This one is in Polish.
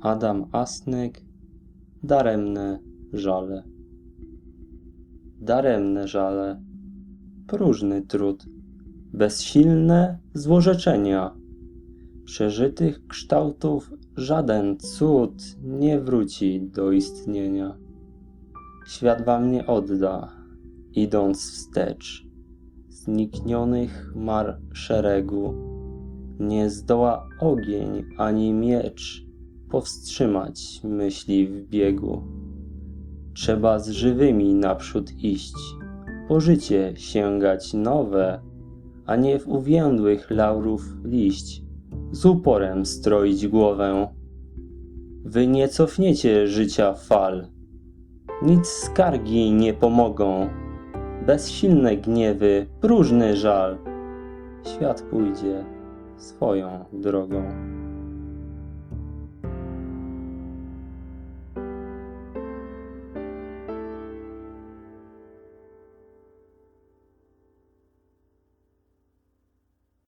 Adam Asnyk Daremne żale Daremne żale Próżny trud Bezsilne złorzeczenia Przeżytych kształtów żaden cud nie wróci do istnienia. Świat wam nie odda, idąc wstecz. Zniknionych mar szeregu nie zdoła ogień ani miecz powstrzymać myśli w biegu. Trzeba z żywymi naprzód iść, po życie sięgać nowe, a nie w uwiędłych laurów liść, z uporem stroić głowę. Wy nie cofniecie życia fal, nic skargi nie pomogą, bezsilne gniewy, próżny żal. Świat pójdzie swoją drogą.